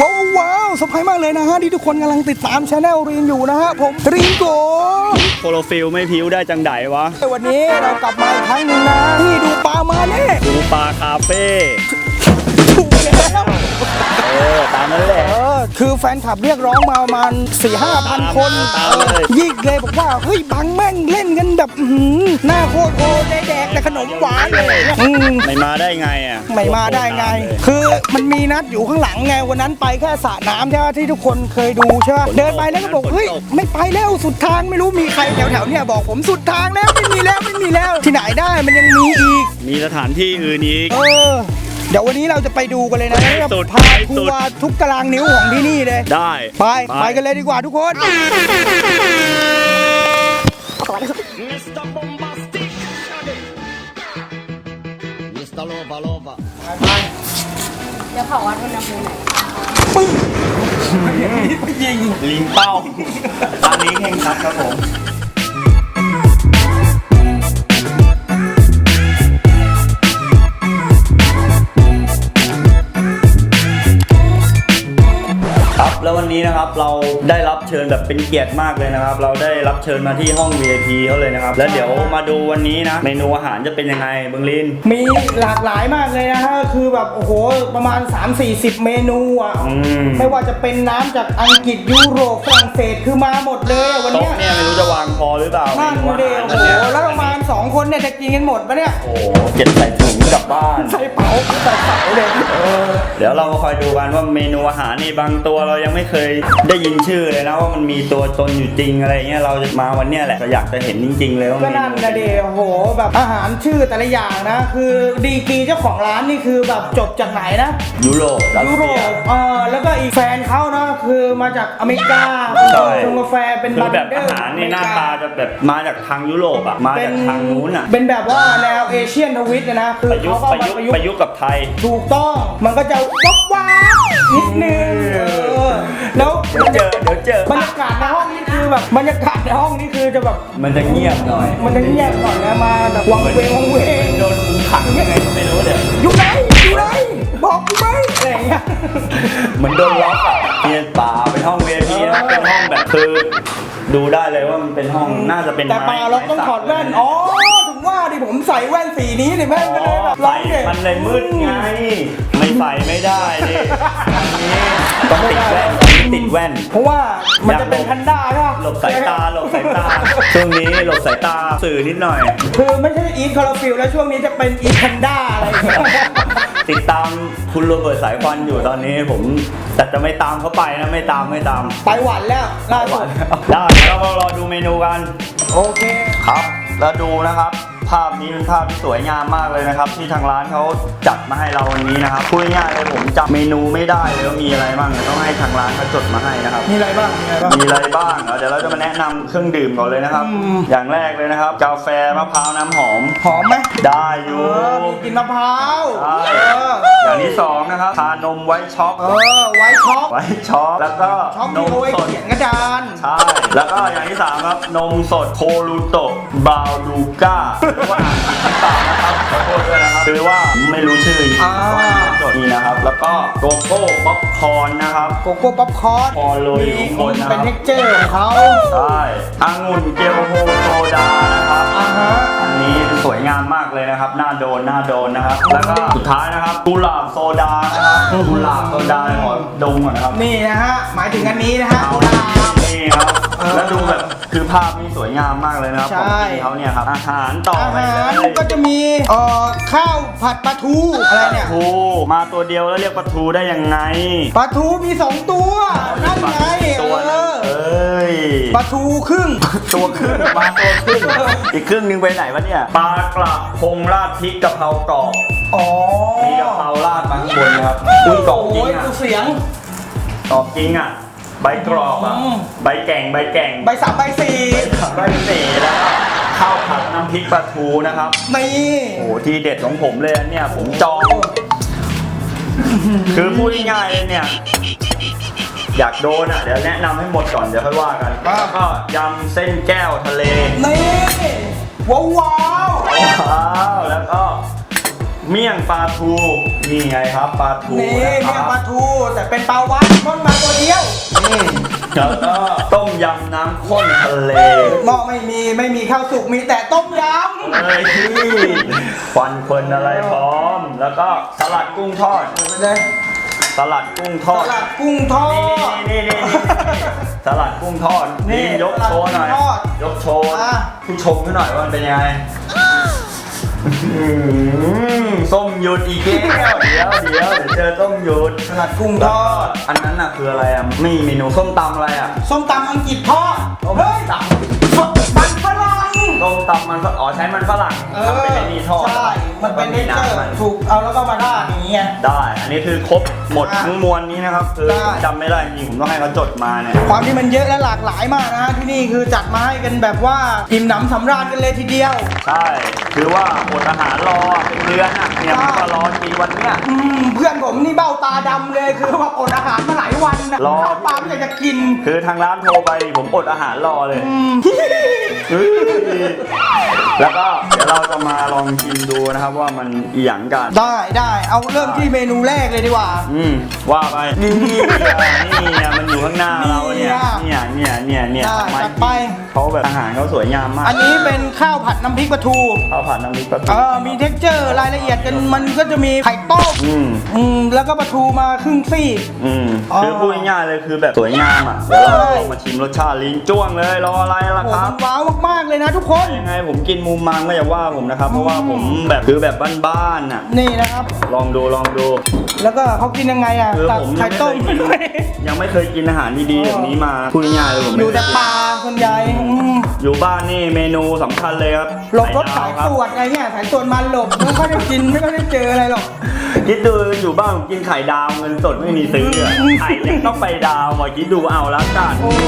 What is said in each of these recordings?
ว้าวว้าวสบายมากเลยนะฮะที่ทุกคนกำลังติดตามช anel รีนอยู่นะฮะผมรีนโกโคโลฟิลไม่พิ้วได้จังไดวะ วันนี้เรากลับมาอีกครั้งหนึ่งนะที่ดูปลามาเน่ ดูปลาคาเฟ่ถูกแล้ว เออตามนั้นแหละ เออคือแฟนคลับเรียกร้องมาประมาณ4ี่ห้าพันคนตามเลยยิกเลยบอกว่าเฮ้ยบังแม่งเล่นกันแบบอื้อหือหน้าโคตรโอได้แดกแต่ขนมหวานเลยอืมไม่มาได้ไงอะไม่มาได้ไง คือมันมีนัดอยู่ข้างหลังไงวันนั้นไปแค่สระน้ำใช่ไหมที่ทุกคนเคยดูใช่ไหมเดินไปแล้วก็บอกเฮ้ยไม่ไปแล้วสุดทางไม่รู้มีใครแถวๆเนี่ยบอกผมสุดทางแล้วไม่มีแล้วไม่มีแล้วที่ไหนได้มันยังมีอีก มีสถานที่อื่นอีก เออ เดี๋ยววันนี้เราจะไปดูกันเลยนะแล้วสุดพาไปทัสุดวร์ทุกตารางนิ้วของที่นี่เลย ได้ ไปไปกันเลยดีกว่าทุกคน Mr. Lover Lover เดี๋ยวขอวัดอุณหภูมิหน่อยลิงเป้าตอนนี้แข่งขันครับผมครับแล้ นนี้นะครับเราได้รับเชิญแบบเป็นเกียรติมากเลยนะครับ เราได้รับเชิญมาที่ห้อง VIP เขาเลยนะครับ แล้วเดี๋ยวมาดูวันนี้นะ เมนูอาหารจะเป็นยังไงเบังลิน มีหลากหลายมากเลยนะฮะคือแบบโอ้โหประมาณ 3-40 เมนูอะอืม ไม่ว่าจะเป็นน้ำจากอังกฤษยุโรปฝรั่งเศสคือมาหมดเลยอะวันโต๊ะเนี้ยเนี่ยไม่รู้จะวางพอหรือเปล่านั่นมนูอาเดีหารโอ้นะโหเนี่ยแล้วประมาณ2คนเนี่ยจะกินกันหมดปะเนี่ยโอ้โหเก็บใส่ถุงกลับบ้าน ใส่เป๋าใส่เป๋าเลยเออเดี๋ยวเรามาคอยดูกันว่าเมนูอาหารนี่บางตัวเรายังไม่เคยได้ยินชื่อเลยนะว่ามันมีตัวตนอยู่จริงอะไรเงี้ยเราจะมาวันเนี้ยแหละก็อยากจะเห็นจริงๆเลยว่าก็เมนั่นนูนะเดีโอ้โหแบบอาหารชื่อแต่ละอย่างนะ คือดีกรีเจ้าของร้านนี่คือแบบจบจากไหนนะ ยุโรปรัสยุโรเซีย ปเออแล้วก็อีกแฟนเขานะคือมาจากอเมริกาเป็นใช่ ชงกาแฟเป็นคือแบบเดอาหารนี่หน้าตาจะแบบมาจากทางยุโรปอะมาเป็จากทางนู้นอะเป็นแบบว่าแนวเอเชียนทวิตนะคือประยุกเขาต์ก็ประมายุกประยุกต์ต์ประยุกต์กับไทย ถูกต้องมันก็จะวับวับ นิดนึงเออแล้วเดี๋ยวเจอเดี๋ยวเจอบรรยากาศในห้องนี่คือแบบบรรยากาศในห้องนี่คือจะแบบมันจะเงียบหน่อยมันจะเงียบก่อนนะมาแบบวังเวงวังเวงโดนคุมขังยังไงก็ไม่รู้เนี่ยอยู่ไหนอยู่ไหนบอกกูไหมอะไรอย่างเงี้ย เหมือนโดนล็อกอะเนี่ยป่าเป็นห้อง VIP นะเป็นห้องแบบคือ ดูได้เลยว่ามันเป็นห้องน่าจะเป็นแต่ไม้ปาเราต้องถอดแว่น อ๋อ ถึงว่าดิผมใส่แว่นสีนี้นี่แม่งก็เลยแบบใส่มันเลยมืดไง ไม่ใส่ไม่ได้ดิอันนี้ต้องติดแว่นตอนนี้ติดแว่น เพราะว่ามันจะเป็นแพนด้าใช่ปะหลบสายตาหลบสายตา ช่วงนี้หลบสายตาสื่อนิดหน่อย คือไม่ใช่อีทคาราฟิลแล้วช่วงนี้จะเป็นอีทแพนด้าอะไรอย่างเงี้ย ติดตามคุณโรเบิร์ตสายควันอยู่ตอนนี้ผมแต่จะไม่ตามเขาไปนะไม่ตามไม่ตามไปหวันแล้วล่าสุดได้เดี๋ยวเรารอดูเมนูกัน โอเคครับ แล้วดูนะครับ ภาพนี้เป็นภาพที่สวยงามมากเลยนะครับ ที่ทางร้านเขาจัดมาให้เราวันนี้นะครับพูดง่ายๆเลยผมจำเมนูไม่ได้เลยว่ามีอะไรบ้างเดี๋ยวต้องให้ทางร้านเขาจดมาให้นะครับ มีอะไรบ้าง มีอะไรบ้าง มีอะไรบ้างเดี๋ยวเราจะมาแนะนำเครื่องดื่มก่อนเลยนะครับ อืม อย่างแรกเลยนะครับ กาแฟมะพร้าวน้ำหอมหอมไหมได้อเอยู่ อมีกลินมะพร้าว ใช่ เอออย่างที่สองนะครับทานมไว้ช็อกเออ ไว้ช็อกไว้ช็อกแล้วก็ช็อกนมีมเอาไว้สดเขียนกระดาน ใช่แล้วก็อย่างที่สามครับนมสดโคลูโตะบาวดูก้าหรือว่าอ่านผิดหรือเปล่านะครับขอโทษด้วยนะครับคือว่าไม่รู้ชื่ออ่า จดนี่นะครับ แล้วก็โกโก้ป๊อปคอร์นนะครับ โกโก้ป๊อปคอร์นพอโรยอยู่มีข้างบนนะครับ เป็นเท็กเจอร์ของเขาใช่องุ่นเจลโฮโซดานะครับ อ่าฮะอั นนี้สวยงามมากเลยนะครับหน้าโดนหน้าโดนนะครับ แล้วก็สุดท้ายนะครับกุหลาบโซดานะครับกุหลาบโซดาขอดมก่อนนะครับ นี่นะฮะ หมายถึงอันนี้นะฮะเอากุหลาบ นี่ครับเออแล้วดูแบบคือภาพนี่สวยงามมากเลยนะครับใช่ ของพี่เขาเนี่ยครับอาหารต่ออาไปหารเลยก็จะมีเอ่อข้าวผัดปลาทูอะไรเนี่ยปลาทูมาตัวเดียวแล้วเรียกปลาทูได้ยังไงปลาทูมีสองตัวนั่นไงตัวเอนึง อเอ้ยปลาทูครึ่งตัวครึ่งมาตัวครึ่งอีกครึ่งหนึงไปไหนวะเนี่ย ปลากระพงราดพริกกะเพรากรอบอ๋อมีกะเพราราดมาข้างบนนะครับอุ้ยกรอบจริโอ้งยอะดูเสียง กรอบจริงอะ ใบกรอบอะ อืม ใบแก่งใบแก่งใบสามใบสี่ใบเสแล้วก็ข้าวผัดน้ำพริกปลาทูนะครับ นี่ โอ้โหทีเด็ดของผมเลยอันเนี่ยผมจอง คือพูดง่ายๆเลยเนี่ย อยากโดนอะเดี๋ยวแนะนำให้หมดก่อนเดี๋ยวค่อยว่ากันแล้วก็ยำเส้นแก้วทะเลนี่ว้าวว้าวว้าวแล้วก็เมี่ยงปลาทูนี่ไงครับปลาทูนี่นะคเมี่ยงรับปลาทูแต่เป็นปลาวัดต้นมาตัวเดียวนี่แล้วก็ต้มยำน้ำข้นทะเลหม้อไม่มีไม่มีข้าวสุกมีแต่ต้มยเอ้ยควันคนอะไรพร้อม แล้วก็สลัดกุ้งทอดำไปเลย สลัดกุ้งทสอด ลัดกุ้งทอด นี่นี่นี่สลัดกุ้งทอด นี่นี่ยกโชว์หน่อย สลัดกุ้งทอดยกโชว์อะ ผู้ชมให้หน่อยว่ามันเป็นยังไงอื้อหือส้มหยุดอีกแล้วเดี๋ยวเดี๋ยวเดี๋ยวเจอส้มหยุดสลัดกุ้งทอดอันนั้นน่ะคืออะไรอะ ไม่มีเมนูส้มตำอะไรอะ ส้มตำอังกฤษทอด เฮ้ยมันฝ รั่งส้มตำมันฝอ๋อใช้มันฝรั่งเอทำอเป็นไอ้นี่ทอดใช่ มันเป็นเนแล้วก็เจอมีำมัร์นถูกเอาแล้วก็มาราดอย่างเงี้ยได้ อันนี้คือครบหมดอะทั้งมวลนี้นะครับคือได้ จำไม่ได้จริงผมต้องให้เขาจดมาเนี่ยความที่มันเยอะและหลากหลายมากนะที่นี่คือจัดมาให้กันแบบว่าอิ่มหนำสำราญกันเลยทีเดียว ใช่คือว่าอดอาหารรอเป็นเดือนอะเนี่ยมันก็รอกินวันเนี้ย อืมเพื่อนผมนี่เบ้าตาดำเลยคือว่าอดอาหารมาหลายวันนะรอ ข้าวปลาไม่อยากจะกินคือทางร้านโทรไปผมอดอาหารรอเลยอืมแล้วก็เดี๋ยวเราจะมาลองชิมดูนะครับว่ามันอีหยังกันได้ได้เอาเริ่มที่เมนูแรกเลยดีกว่า อืมว่าไปนี่นี่ไงมันอยู่ข้างหน้าเราเนี่ยเนี่ยเนี่ยเนี่ยเนี่ยได้ทำไมจัดไป เขาแบบอาหารเขาสวยงามมาก อันนี้เป็นข้าวผัดน้ำพริกปลาทูข้าวผัดน้ำพริกปลาทูเออมีเท็กเจอร์รายละเอียดกันมันก็จะมีไข่ต้มอืมอืมแล้วก็ปลาทูมาครึ่งซี่ อืมอ๋อคือพูดง่ายๆเลยคือแบบสวยงามอะเดี๋ยวเราลองมาชิมรสชาติลิ้นจ้วงเลยรออะไรล่ะโอ้ครัมับนว้าวมากๆเลยนะทุกคนยังไงผมกินมุมมังก็อย่าว่าผมนะครับ เพราะว่าผมแบบคือแบบบ้านๆน่ะ นี่นะครับ ลองดูลองดู แล้วก็เขากินยังไงอะคือตักผมยัไข่งไม่ต้เคมยกินยังไม่เคยกินอาหารดีๆแบบนี้มาพูดง่ายๆเลยผมอยู่แต่ปลาส่วนใหญ่อืมอยู่บ้านนี่เมนูสำคัญเลยครับหลบรถไข่สายดวครับตรวจอะไรเนี่ยสายตรวจมาหลบไม่ค่อยได้กินไม่ค่อยได้เจออะไรหรอก คิดดูอยู่บ้านผมกินไข่ดาวเงินสดไม่มีซื้ออะไข่ยังต้องไปดาวอะคิดดูเอาแล้วกัน โอ้โห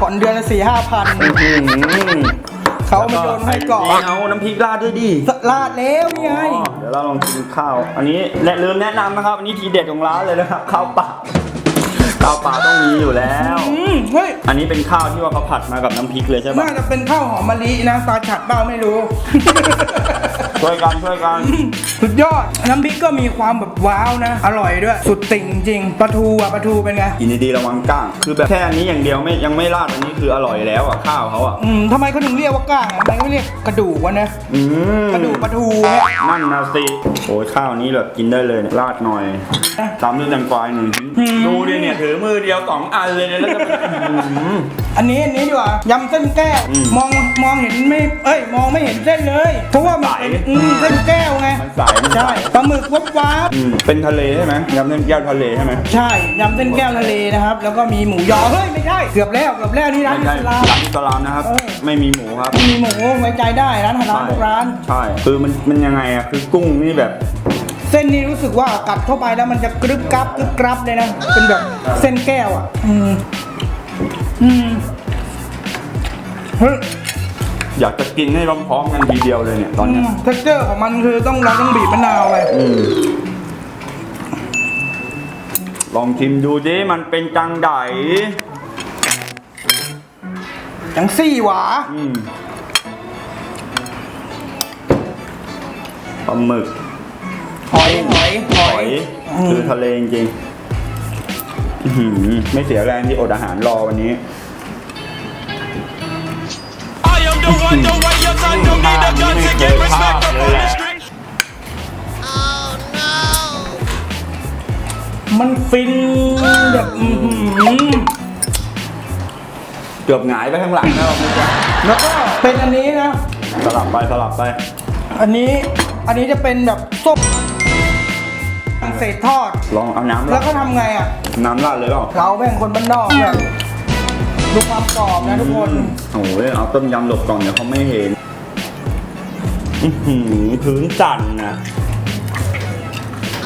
ผ่อนเดือนละสี่ห้าพัน อื้อหือ เขามาโยนให้ก่อนนี่เอาน้ำพริกราดด้วยดิลาดแล้วนี่ไงอ๋อเดี๋ยวเราลองกินข้าว อันนี้และลืมแนะนำนะครับ อันนี้ทีเด็ดของร้านเลยนะครับข้าวเปล่า ข้าวเปล่าต้องมีอยู่แล้ว อืมเฮ้ยอันนี้เป็นข้าวที่ว่าเขาผัดมากับน้ำพริกเลยใช่ปะน่าจะเป็นข้าวหอมมะลินะตาฉัดเปล่าไม่รู้ ช่วยกันช่วยกันสุดยอด น้ำพริกก็มีความแบบว้าวนะ อร่อยด้วย สุดติ่งจริงปลาทูอะปลาทูเป็นไง กินดีๆระวังก้าง คือแบบแค่อันนี้อย่างเดียวไม่ยังไม่ราดอันนี้คืออร่อยแล้วอะข้าวเขาอะอืมทำไมเขาถึงเรียกว่าก้างอะทำไมไม่เรียกกระดูกวะนะ อืมกระดูกปลาทูเนี่ยนั่นนะสิโอ้ยข้าวนี้แบบกินได้เลยเนี่ยราดหน่อยตามด้วยแตงกวาหนึ่งชิ้นดูดิเนี่ยถือมือเดียวสองอันเลยเนี่ยแล้วจะเป็นอื้อหืออันนี้อันนี้ดีกว่ายำเส้นแก้ว อืมมองมองเห็นไม่ เอ้ย มองไม่เห็นเส้นเลย เพราะว่ามันเป็นใสอืมเส้นแก้วไงมันใสมันใส ใช่ปลาหมึกวับวับอืมเป็นทะเลใช่ไหมยำเส้นแก้วทะเลใช่ไหมใช่ยำเส้นแก้วทะเลนะครับ แล้วก็มีหมูยอเฮ้ยไม่ใช่เกือบแล้วเกือบแล้วนี่ร้านไม่อิใช่สลาม ร้านอิสลามนะครับ เออ ไม่มีหมูครับมีหมูไว้ใจได้ร้านฮาลาลทุกร้าน ใช่ คือมันมันยังไงอะคือกุ้งนี่แบบ เส้นนี้รู้สึกว่ากัดเข้าไปแล้วมันจะกรึบกรับกรึบกรับเลยนะ เป็นแบบเส้นแก้วอะ อืม อืมเฮ้ยอยากจะกินให้พร้อมๆกันทีเดียวเลยเนี่ยตอนเนี้ยเท็กเจอร์ของมันคือต้องเราต้องบีบมะนาวไปอืมลองชิมดูดิมันเป็นจังไดอย่างซี่หวาอืมปลาหมึก หอยหอยหหออยยคือทะเลจริงๆอื้อหือไม่เสียแรงที่อดอาหารรอวันนี้ I am the one, the way your son don't need a gun to get respect up on the street. มันฟินแบบอื้อหือเกือบหงายไปข้างหลังแล้วเมื่อกี้แล้วก็เป็นอันนี้นะ สลับไปสลับไป อันนี้อันนี้จะเป็นแบบส้ม เศษทอด ลองเอาน้ำแล้ราวดก็ทำไงอะ น้ำราดเลยเปล่าเราแบ่งคนบ้านนอกแบบดูความกรอบนะทุกคนโอ้ยเอาต้มยำหลบก่อนเดี๋ยวเขาไม่เห็นอื้อหือพื้นจันทร์นะ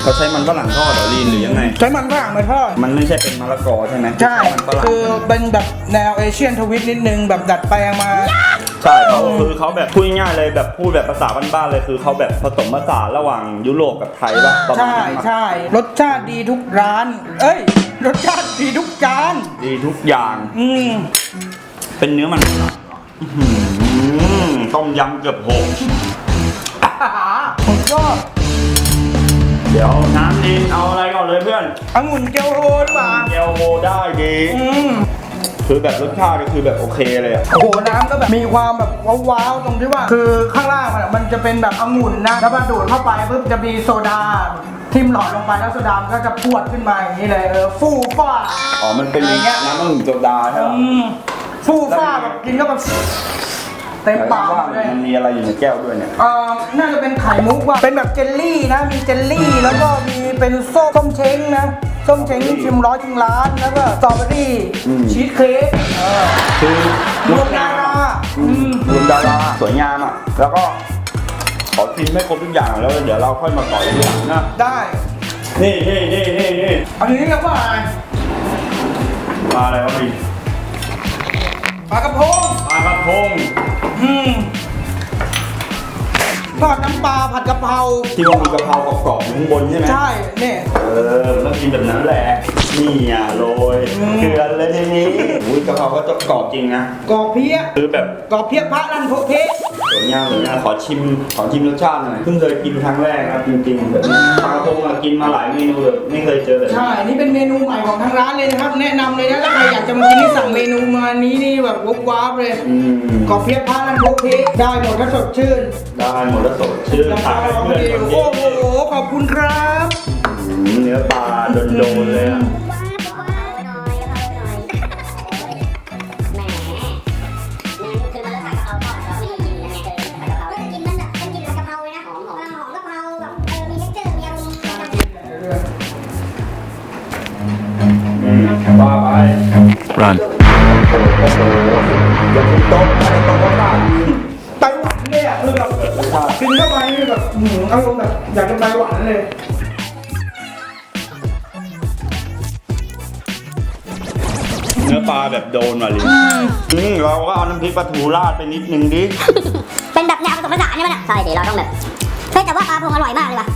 เขาใช้มันฝรั่งทอดเหรอลีนหรือยังไง ใช้มันฝรั่งมาทอด มันไม่ใช่เป็นมะละกอใช่ไหมใช่ มันฝรั่งคือเป็นแบบแนวเอเชียนทวิตนิดนึงแบบดัดแปลงมา ใช่เขาคือเขาแบบพูดง่ายๆเลยแบบพูดแบบภาษาบ้านๆเลยคือเขาแบบผสมผสานระหว่างยุโรปกับไทยป่ะประมาณใช่นั้นปะใช่รสชาติดีทุกร้าน เอ้ย รสชาติดีทุกจานดีทุกอย่างอืมเป็นเนื้อมันฝรั่งอื้อหือต้มยำเกือบหกผมก็เดี๋ยวน้ำดินเอาอะไรก่อนเลยเพื่อนองุ่นเจลโฮหรือเปล่าเจลโฮได้ดี อืม คือแบบรสชาติก็คือแบบโอเคเลยอะโอ้โหน้ำก็แบบมีความแบบว้าวๆตรงที่ว่า คือข้างล่างมันมันจะเป็นแบบองุ่นนะแล้วพอดูดเข้าไปปุ๊บจะมีโซดาทิมหลอดลงไปแล้วโซดามันก็จะพรวดขึ้นมาอย่างนี้เลยเออฟูฟ้าอ๋อ มันเป็นอะไรเงี้ยน้ำองุ่นโซดาใช่ไหมอืมฟูฟ้าแบบกินก็แบบเต็มปากว่าเลย มันมีอะไรอยู่ในแก้วด้วยเนี่ย เอ่อน่าจะเป็นไข่มุกว่าเป็นแบบเจลลี่นะ มีเจลลี่ แล้วก็มีเป็นส้มส้มเช้งนะ ส้มเช้งชิมร้อยชิมล้าน แล้วก็สตรอเบอรี่อืม ชีสเค้กเออคือรวมดาราอืมรวมดาราสวยงามอะ แล้วก็ขอชิมให้ครบทุกอย่างแล้วเดี๋ยวเราค่อยมาต่อยทีหลังนะ ได้นี่นี่นี่นี่นี่อันนี้เรียกว่าอะไรมาอะไรวะพี่ปลากระพงปลากระพงอืม ทอดน้ำปลาผัดกะเพราที่ว่ามีกะเพรากรอบๆอยู่ข้างบนใช่ไหมใช่เนี่ยเออมันต้องกินแบบนั้นแหละ นี่อะโรยอืมเกลือเลยทีนี้อุ้ยกะเพราก็จะกรอบจริงนะกรอบเพี้ยคือแบบกรอบเพี้ยพระรันโพเพสวยงามสวยงามขอชิมขอชิมรสชาติหน่อยเพิ่งเคยกินครั้งแรกครับจริงๆแบบนี้ปลากระพงอะกินมาหลายเมนูแบบไม่เคยเจอแบบนี้ ใช่นี่เป็นเมนูใหม่ของทางร้านเลยนะครับ แนะนำเลยนะถ้าใครอยากจะมากินนี่สั่งเมนูมานี้นี่แบบวุบวาบเลยอืมกรอบเพี้ยพระรันโพเพได้หมดถ้าสดชื่น ได้หมดแล้วสดชื่นแล้วทานก็กับเพื่อนคนโอ้นี้โห ขอบคุณครับอืมเนื้อปลาโดนๆเลยอะอืมว่าไป Run. อย่าเป็น กินเข้าไปนี่แบบหืมอารมณ์แบบอยากจะไปหวานเลยเนื้อปลาแบบโดนมาเลยอืมเราก็เอาน้ำพริกปลาทูราดไปนิดนึงดิ เป็นแบบแนวผสมผสานใช่ไหมเนี่ยใช่ดิเราต้องแบบเฮ้ยแต่ว่าปลาพงอร่อยมากเลยว่ะ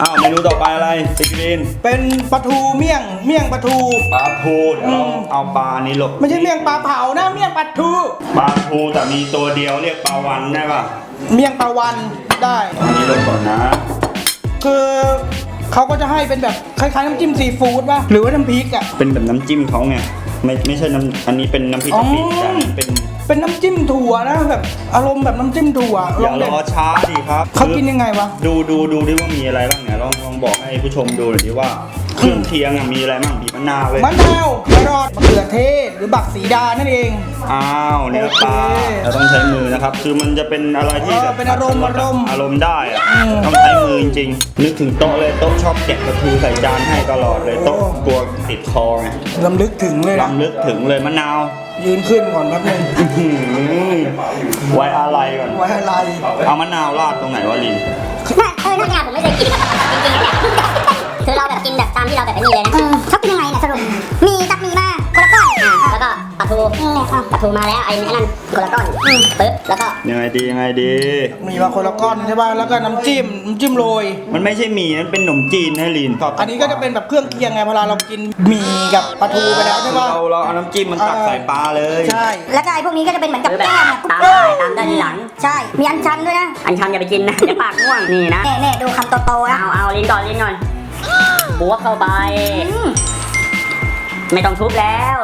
อ้าวเมนูต่อไปอะไรติกรีนเป็นปลาทูเมี่ยงเมี่ยงปลาทู ปลาทูเดี๋ยวเราเอาปลานี้หลบไม่ใช่เมี่ยงปลาเผานะเมี่ยงปลาทูปลาทูแต่มีตัวเดียวเรียกปลาวันได้ป่ะเมี่ยงปลาวันได้อันนี้หลบก่อนนะ คือเขาก็จะให้เป็นแบบคล้ายๆน้ำจิ้มซีฟู้ดป่ะหรือว่าน้ำพริกอะเป็นแบบน้ำจิ้มเขาไง ไม่ไม่ใช่น้ำอันนี้เป็นน้ำพริกกะปิอ๋อแต่อันนี้เป็นเป็นน้ำจิ้มถั่วนะแบบอารมณ์แบบน้ำจิ้มถั่วอย่าลรองอดิช้าดิครับเขากินยังไงวะดูดูดูดิว่ามีอะไรบ้างเนี่ยลองลองบอกให้ผู้ชมดูหน่อยดิว่าเครื่องเคียงอะมีอะไรบ้างบีบมะนาวเลยมะนาวแครอทมะเขือเทศหรือบักสีดานั่นเองอ้าวเนื้อปลาโอเคเราต้องใช้มือนะครับ คือมันจะเป็นอะไรที่เออแบบเป็นอารมณ์อารมณ์อารมณ์ได้อะอืมต้องใช้มือจริงๆนึกถึงโต๊ะเลยโต๊ะชอบแกะปลาทูใส่จานให้ตลอดเลยโต๊ะกลัว ติดคอไงลำลึกถึงเลยนะลำลึกถึงเลยมะนาว ยืนขึ้นก่อนแป๊บนึงอื้อหือไว้อะไรก่อน ไว้อะไร เอามะนาวราดตรงไหนวะลินไม่เออน่าจะผมไม่เคยกินจริงๆเนี่ยคือเราแบบกินแบบตามที่เราแบบไม่มีเลยนะเขากิน ก็ปลาทูปลาทูมาแล้วไอ้นั่นคนละก้อนปึ๊บแล้วก็ยังไงดียังไงดี มีมาคนละก้อนใช่ป่ะแล้วก็น้ำจิ้มน้ำจิ้มโรย มันไม่ใช่หมี่มันเป็นขนมจีนนะลินอันนี้ก็จะเป็นแบบเครื่องเคียงไงเวลาเรากินหมี่กับปลาทูไปแล้วใช่ป่ะเราเราเอาน้ำจิ้มมันตักใส่ปลาเลยใช่แล้วก็ไอ้พวกนี้ก็จะเป็นเหมือนกับแก้มตามได้ตามได้ทีหลังใช่มีอันชันด้วยนะอันชันอย่าไปกินนะเดี๋ยวปากม่วงนี่นะเน่เน่ดูคำโตๆนะเอาเอาลิ้นก่อนลิ้นก่อนบวกเข้าไปอืม ไม่ต้องทุบแล้ว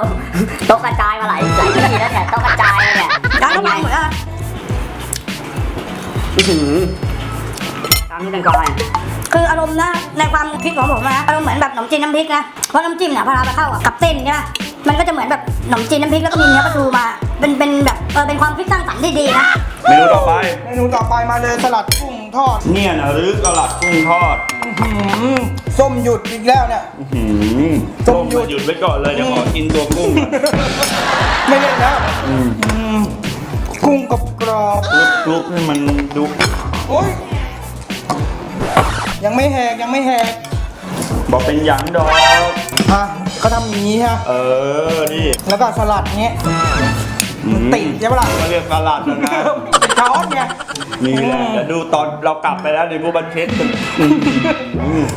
โต๊ะกระจายมาหลายหลายที่แล้วเนี่ยโต๊ะกระจายเนี่ยร้านก็พังหมดแล้วอื้อหือตามนี้เป็นก่อนคืออารมณ์นะในความคิดของผมนะอารมณ์เหมือนแบบขนมจีนน้ำพริกนะเพราะน้ำจิ้มเนี่ยพอเราไปเข้ากับเส้นใช่ไหมมันก็จะเหมือนแบบขนมจีนน้ำพริกแล้วก็มีเนื้อปลาทูมาเป็นเป็นแบบเออเป็นความคิดสร้างสรรค์ที่ดีนะเมนูต่อไป เมนูต่อไปมาเลยสลัดกุ้ง ทอดเนี่ยนะหรือกระหลัดกุ้งทอดอื้อหือส้มหยุดอีกแล้วเนี่ย อื้อหือต้ต้มมหยุดหยุดไว้ก่อนเลยเดี๋ยวขอกินตัวกุ้งก่อนไม่เล่นแล้วอืมอืมกุ้งกับกรอบกรุบกรุบให้มันดูโอ้ยยังไม่แหกยังไม่แหกบอกเป็นหยังดอกฮะเขาทำอย่างนี้ฮะ เออนี่แล้วก็สลัดเงี้ย อืมติดใช่ปะล่ะก็เรียกสลัดนะนะเป็น ช้อนไงนี่แหละเดี๋ยวดูตอนเรากลับไปแล้วในบูบันเทสกัน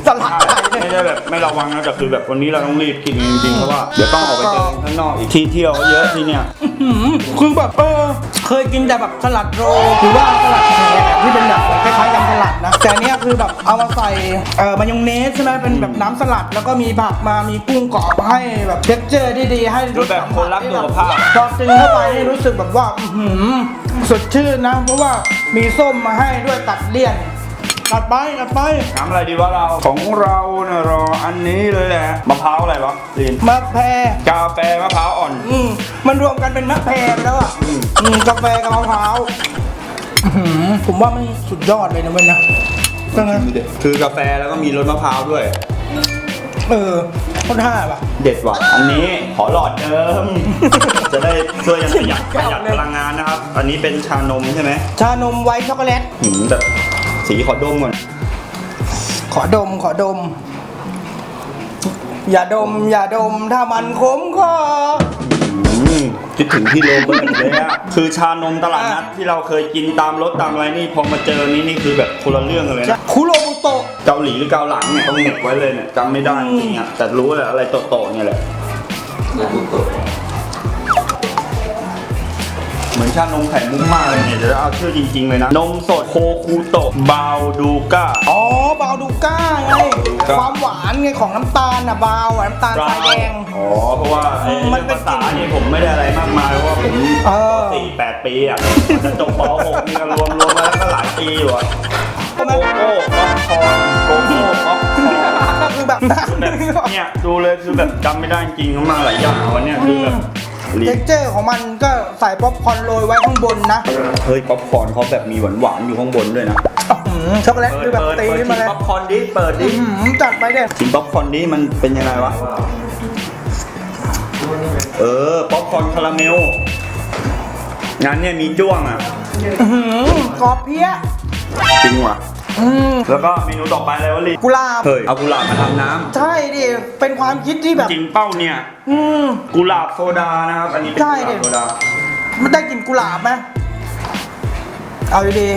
สลัดไก่เนี่ยไม่ได้แบบไม่ระวังนะแต่คือแบบวันนี้เราต้องรีบกินจริงๆเพราะว่าเดี๋ยวต้องออกไปเจอข้างนอกอีกที่เที่ยวเยอะที่เนี่ยอื้อหือคือแบบเออเคยกินแต่แบบสลัดโรลหรือว่าสลัดแขกอะที่เป็นแบบคล้ายๆยำส ลัดนะ แต่อันเนี้ยคือแบบเอามาใส่เอ่อมายองเนสใช่ไหมเป็นแบบน้ำสลัด แล้วก็มีผักมามีกุ้งกรอบให้แบบเท็กเจอร์ดีๆให้ดูแบบคนรักสุขภาพ พอกินเข้าไปนี่รู้สึกแบบว่าอื้อหือสดชื่นนะ เพราะว่ามีส้มมาให้ด้วยตัดเลี่ยนตัดไปตัดไป น้ำอะไรดีวะเราของเราเนี่ยรออันนี้เลยแหละมะพร้าวอะไรวะลินมะแพรกาแฟมะพร้าวอ่อน อืมมันรวมกันเป็นมะแพรไปแล้วอะอืมกาแฟกับมะพร้าวอื้อหือ ผมว่ามันสุดยอดเลยนะเว้ยนะใช่ไหมคือกาแฟแล้วก็มีรสมะพร้าวด้วย เออโคตรท่าป่ะ เด็ดว่ะ อันนี้ขอหลอดเดิม จะได้ช่วยกันประหยัดประหยัดพลังงานนะครับ อันนี้เป็นชานมใช่ไหม ชานมไวท์ช็อกโกแลตหืมแต่สีขอดมก่อน ขอดมขอดม อย่าดม อย่าดมถ้ามันขมคออืม คิดถึงพี่โรเบิร์ตเลยอะคือชานมตลาดนัดที่เราเคยกินตามรถตามอะไรนี่พอมาเจอนี้นี่คือแบบคนละเรื่องกันเลยนะคุโรบุโตะเกาหลีหรือเกาหลังเนี่ยต้องเหน็บไว้เลยเนี่ยจำไม่ได้จริงๆอะแต่รู้แหละอะไรโตๆเนี่ยแหละ เหมือนชานมไข่มุกมากเลยเนี่ยเดี๋ยวเอาชื่อจริง ๆ เลยนะ นมสดโคคูโตะบาวดูก้า อ๋อบาวดูก้าไงครับความหวานไงของน้ำตาลน่ะบาวอะน้ำตาลทรายแดง อ๋อ เพราะว่าไอ้มันเป็นภาษานี่ผมไม่ได้อะไรมากมายเพราะว่าผมเออ สี่แปดปีอะจะจบป .6 นี่ก็รวมรวมมาแล้วก็หลายปีอยู่อะโกโก้ป๊อปคอร์นโกโก้ป๊อปคอร์น ก็คือแบบ แบบเนี่ยดูเลยคือแบบจำไม่ได้จริงๆมาหลายอย่างวันเนี้ยคือแบบ ลิ้เท็นกเจอร์ของมันก็ใส่ป๊อปคอร์นโรยไว้ข้างบนนะเฮ้ยป๊อปคอร์นเขาแบบมีหวานๆอยู่ข้างบนด้วยนะอื้อหือช็อกโกแลตคือแบบตีเปิดขึ้นมาเลยป๊อปคอร์นดิเปิดดิอื้อหือจัดไปเด็ดชิมป๊อปคอร์นดิมันเป็นยังไงวะเออป๊อปคอร์นคาราเมลงานเนี่ยมีจ้วงอะกรอบเพี้ยจริงว่ะอืม แล้วก็เมนูต่อไปอะไรวะลิกุหลาบเฮ้ยเอากุหลาบมาทำน้ำใช่ดิเป็นความคิดที่แบบจริงเป้าเนี่ย อืมกุหลาบโซดานะครับอันนี้เป็นใช่กุหลาดิบโซดามันได้กลิ่นกุหลาบไหมเอาดี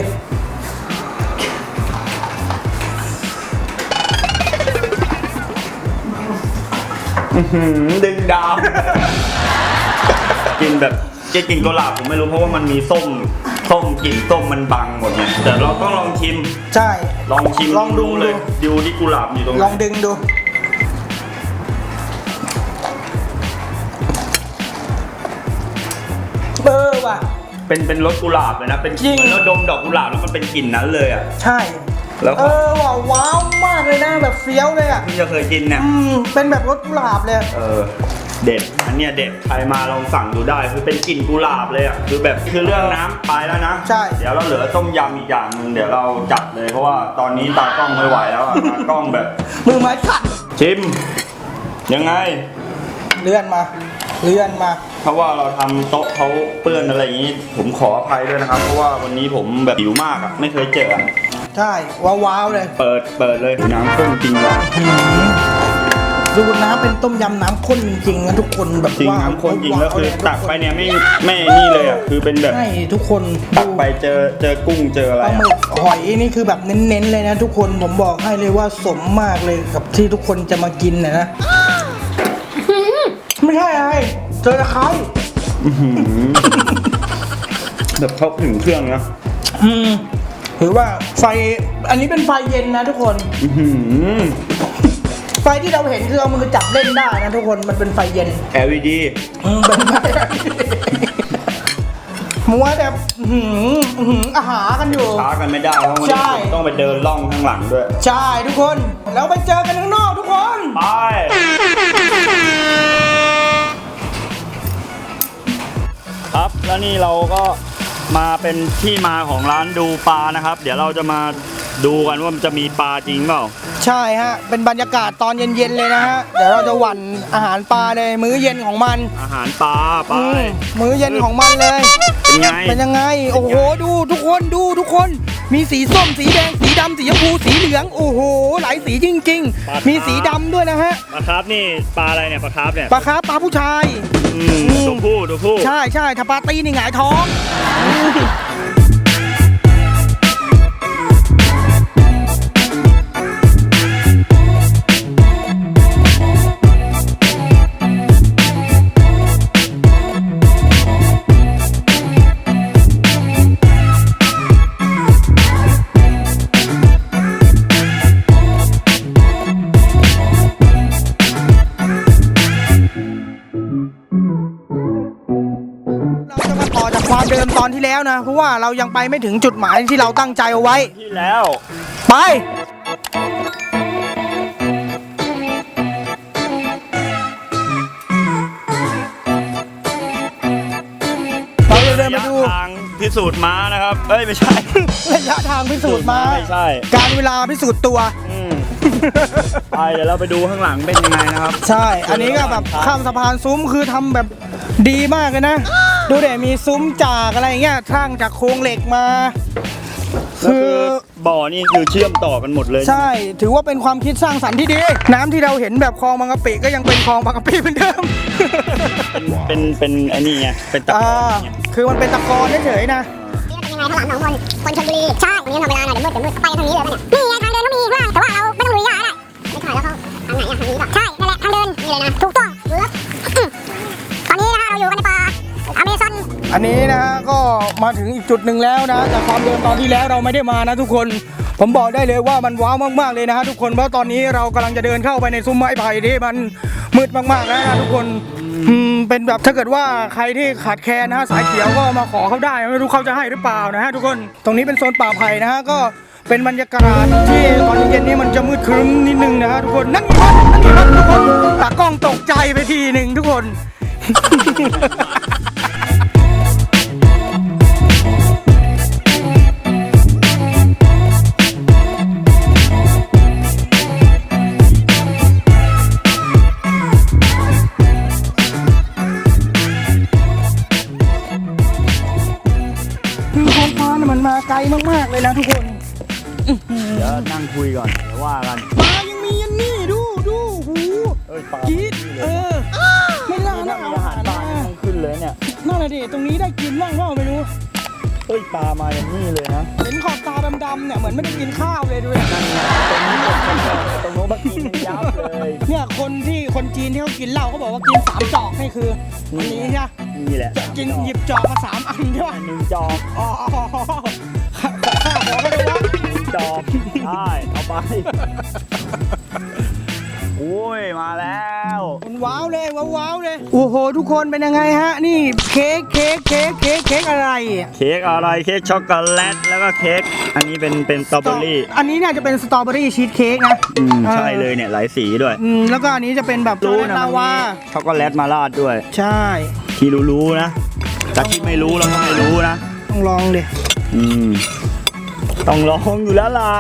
หืมดึงดาว กินแบบ จะกินกุหลาบผมไม่รู้เพราะว่ามันมีส้มส้มกลิ่นส้มมันบังหมดเนี่ยแต่เราต้องลองชิมๆใช่ ลองชิมลองดู เลยดูที่กุหลาบอยู่ตรงไหลนองดึงดูเออว่ะ เป็นเป็นรสกุหลาบเลยนะเป็นจริง เหมือนเราดมดอกกุหลาบแล้วมันเป็นกลิ่นนั้นเลยอะ ใช่ แล้วเออว่ะว้าวมากเลยนะแบบเฟี้ยวเลยอะ ที่จะเคยกินเนี่ยอืม เป็นแบบรสกุหลาบเลย เออ เด็ด อันเนี้ยเด็ด ใครมาลองสั่งดูได้ คือเป็นกลิ่นกุหลาบเลยอะ คือแบบคือเรื่องน้ำไปแล้วนะใช่ เดี๋ยวเราเหลือต้มยำอีกอย่างหนึงเดี๋ยวเราจัดเลย เพราะว่าตอนนี้ตากล้องไม่ไหวแล้วอะตากล้องแบบ มือไม้สั่นชิม ยังไง เลื่อนมา เลื่อนมาเพราะว่าเราทำโต๊ะเขาเปื้อนอะไรอย่างนี้ ผมขออภัยด้วยนะครับ เพราะว่าวันนี้ผมแบบหิวมากอะ ไม่เคยเจออะใช่ว้าวๆเลย เปิด เปิดเลย น้ำข้นจริงว่ะ ดูน้ำเป็นต้มยำน้ำข้นจริงๆนะทุกคนแบบจริงว่าน้ำข้นจริงแล้วคือว้าวๆตักไปเนี่ยไม่ไม่นี่เลยอะคือเป็นแบบใช่ทุกคนตักไปเจอเจอกุ้งเจออะไรปลาอะหมึกหอยนี่คือแบบเน้นๆเลยนะ ทุกคนผมบอกให้เลยว่าสมมากเลยกับที่ทุกคนจะมากินนะนะไม่ใช่อะไรเจอตะไคร้แบบเข้าถึงเครื่องนะอืมถือว่าไฟอันนี้เป็นไฟเย็นนะทุกคน อื้อหือ ไฟที่เราเห็นคือเอามือจับเล่นได้นะทุกคนมันเป็นไฟเย็น LED อืมเป็นไฟ มัวแบบอื้อหืออื้อหืออาหารกันอยู่ ช้ากันไม่ได้เพราะวันใช่นี้ผมต้องไปเดินล่องข้างหลังด้วย ใช่ทุกคนแล้วไปเจอกันข้างนอกทุกคน ไป ครับแล้วนี่เราก็มาเป็นที่มาของร้านดูปลานะครับ เดี๋ยวเราจะมาดูกันว่ามันจะมีปลาจริงเปล่า ใช่ฮะ เป็นบรรยากาศตอนเย็นๆเลยนะฮะ เดี๋ยวเราจะหวั่นอาหารปลาเลยมื้อเย็นของมันอาหารปลาไปอืมมื้อเย็นของมันเลย เป็นไง เป็นยังไง โอ้โห ดูทุกคนดูทุกคน มีสีส้ม สีแดง สีดำสีชมพู สีเหลือง โอ้โห หลายสีจริง ปลาๆมีสีดำด้วยนะฮะ ปลาครับนี่ปลาอะไรเนี่ยปลาครับเนี่ยปลาคาร์ฟปลาผู้ชาย อืมตัวผู้ตัวผู้ใช่ใช่ถ้าปลาตีนี่หงายท้อง ตอนที่แล้วนะ เพราะว่าเรายังไปไม่ถึงจุดหมายที่เราตั้งใจเอาไว้ ที่แล้ว ไป เราจะเดินมาดูทางพิสูจน์ม้านะครับ เอ้ย ไม่ใช่ ระยะทางพิสูจน์มา ไม่ใช่ การเวลาพิสูจน์ตัว อืมไปเดี๋ยวเราไปดูข้างหลังเป็นยังไงนะครับ ใช่ อันนี้ก็แบบข้ามสะพานซุ้มคือทำแบบ ดีมากเลยนะ ดูเดี๋ยวมีซุ้มจากอะไรอย่างเงี้ยสร้างจากโครงเหล็กมา ก็คืคืออบ่อนี่คือเชื่อมต่อกันหมดเลยใช่ ถือว่าเป็นความคิดสร้างสรรค์ที่ดี น้ำที่เราเห็นแบบคลองบางกะปิก็ยังเป็นคลองบางกะปิเหมือนเดิม เป็นเป็นไอ้นี่ไงเป็นตะกอ่าอนไงคือมันเป็นตะกอนเฉยๆนะ นี่เป็นยังไงข้างหลังสองคน คนชลบุรี ใช่วันนี้ทำเวลาหน่อยเดี๋ยวมืดเดี๋ยวมืดไปกันทางนี้เลยปะเนี่ย นี่ไงทางเดินก็มีข้างล่างแต่ว่าเราไม่ต้องลุยยากได้ไม่ถ่ายแล้วเขาทางไหนอะทางนี้ป่ะใช่ นั่นแหละทางเดิน นี่เลยนะ ถูกต้องเวิร์กอืมต อยู่กันในป่าอเมซอนอันนี้นะฮะก็มาถึงอีกจุดหนึ่งแล้วนะจากความเดิมตอนที่แล้วเราไม่ได้มานะทุกคน ผมบอกได้เลยว่ามันว้าวมากๆเลยนะฮะทุกคนเพราะตอนนี้เรากำลังจะเดินเข้าไปในซุ้มไม้ไผ่ที่มันมืดมากๆแล้วนะทุกคนอืมเป็นแบบถ้าเกิดว่าใครที่ขาดแคลนนะฮะสายเขียวก็มาขอเขาได้ไม่รู้เขาจะให้หรือเปล่านะฮะทุกคนตรงนี้เป็นโซนป่าไผ่นะฮะก็เป็นบรรยากาศที่ตอนเย็นๆนี้มันจะมืดครึ้มนิดนึงนะฮะทุกคนนั่นไงรับนั่นไงรับทุกคนตากล้องตกใจไปทีหนึ่งทุกคน คือโครงการมันมาไกลมากๆเลยนะทุกคนเดี๋ยวนั่งคุยก่อนเดี๋ยวว่ากันปลายังมีอันนี้ดูดูหูเอ้ยปลาจี๊ดเออ เลยเนี่ย นั่นแหละดิตรงนี้ได้กินบ้างเปล่าไม่รู้เอ้ยปลามาอย่างนี้เลยนะเห็นขอบตาดำๆเนี่ยเหมือนไม่ได้กินข้าวเลยด้วยนั่นไงตรงนี้ตรงโน้นมากินยับเลยเนี่ยคนที่คนจีนที่เขากินเหล้าเขาบอกว่ากินสามจอกนี่คืออันนี้ใช่ไหมนี่แหละจะกินหยิบจอกมาสามอันใช่ไหมหนึ่งจอกอ๋อข้าข้าบอกก็ได้ว่าหนึ่งจอกได้เอาไปโอ้ยมาแล้ว มันว้าวเลยว้าวๆเลยโอ้โห ทุกคนเป็นยังไงฮะ นี่เค้กเค้กเค้กเค้กเค้กอะไรอะเค้กอะไรเค้กช็อกโกแลตแล้วก็เค้กอันนี้เป็นเป็นสตรอเบอรี่อันนี้เนี่ยจะเป็นสตรอเบอรี่ชีสเค้กนะอืมใช่เลยเนี่ยหลายสีด้วย อืมแล้วก็อันนี้จะเป็นแบบรู้ช็อกโกแลตนะลามันวามีช็อกโกแลตมาราดด้วย ใช่ ที่รู้ๆนะจากที่ไม่รู้เราก็ไม่รู้นะ ต้องลองดิอืม ต้องลองอยู่แล้วล่ะ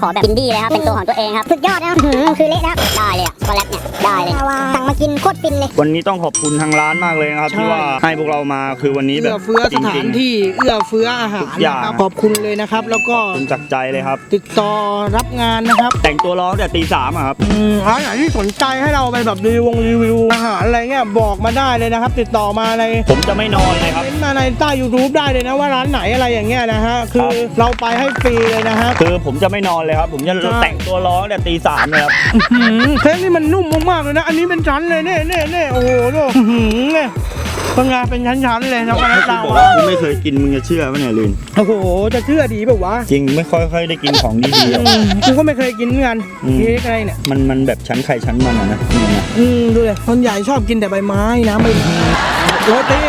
ขอแบบอินดี้เลยครับเป็นตัวของตัวเองครับสุดยอดนะคือเละนะได้เเลย วันนี้ต้องขอบคุณทางร้านมากเลยนะครับที่ว่าให้พวกเรามาคือวันนี้แบเอื้บอเฟื้อสถานที่เอื้อเฟื้ออาหารทุกอย่าง นะครับขอบคุณเลยนะครับ แล้วก็คุณจากใจเลยครับ ติดต่อรับงานนะครับแต่งตัวร้องแต่ตีสามอะครับ อืมร้านไหนที่สนใจให้เราไปแบบรีวิวรีวิวอาหารอะไรเงี้ยบอกมาได้เลยนะครับ ติดต่อมาใน ผมจะไม่นอนเลยครับ เม้นต์มาในใต้ YouTube ได้เลยนะว่าร้านไหนอะไรอย่างเงี้ยนะฮะ คือครับเราไปให้ฟรีเลยนะฮะ คือผมจะไม่นอนเลยครับ ผมจะใช่แต่งตัวร้องแต่ตีสามเลยครับ อื้อหือเค้กนี่มันนุ่มมากๆเลยนะ อันนี้เป็นชั้นเลยเนี่ยเนี่ยเนี่ยโอ้โหดูอื้อหือเนี่ยเป็นไงเป็นชั้นๆเลยช็อกโกแลตคุณลาบอกวาว่าคุณไม่เคยกินมึงจะเชื่อปะเนี่ยลินโอ้โห จะเชื่อดีเปล่าวะจริงไม่ค่อยๆได้กินของดีๆอะอืมกูก็ไม่เคยกินเหมือนกันอืม เค้กอะไรเนี่ย มันมันแบบชั้นไข่ชั้นมันอะนะนี่นะอืมดูเลยคนใหญ่ชอบกินแต่ใบไม้น้ำใบโรตี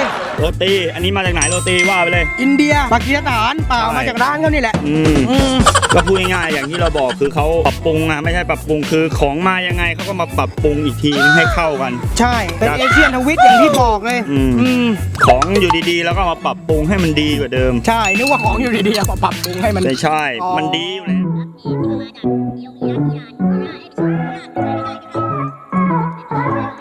โรตี อันนี้มาจากไหนโรตีว่าไปเลย อินเดียปากีสถานเปล่าใช่มาจากร้านเขานี่แหละ อืมอืม ก็พูดง่ายๆอย่างที่เราบอกคือเขาปรับปรุงอะไม่ใช่ปรับปรุงคือของมายังไงเขาก็มาปรับปรุงอีกทีนึงให้เข้ากัน ใช่ เป็นครับเอเชียนทวิตอย่างที่บอกเลย อืม อืม ของอยู่ดีๆ แล้วก็มาปรับปรุงให้มันดีกว่าเดิม ใช่ นึกว่าของอยู่ดีๆเอามาปรับปรุงให้มัน ไม่ใช่ อ๋อ มันดีอยู่แล้วอ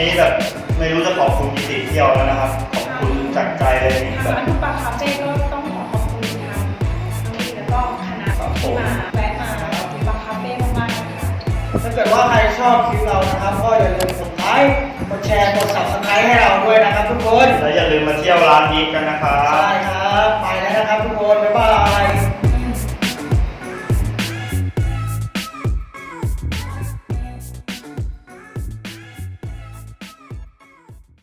นี้แบบไม่รู้จะขอบคุณกิติเที่ยวแล้วนะครับ ขอบคุณจากใจเลยแบทางบ อนุปาคาเฟ่ก็ต้องขอขอบคุณทางน้องลีแล้วก็คณะที่มาแวะมาอนุปาคาเฟ่มากๆนะคะ ถ้าเกิดว่าใครชอบคลิปเรานะครับ ก็อย่าลืมกดไลค์กดแชร์กด subscribe ให้เราด้วยนะครับทุกคนและอย่าลืมมาเที่ยวร้านนี้กันนะครับ ใช่ครับ ไปแล้วนะครับทุกคน บ๊ายบาย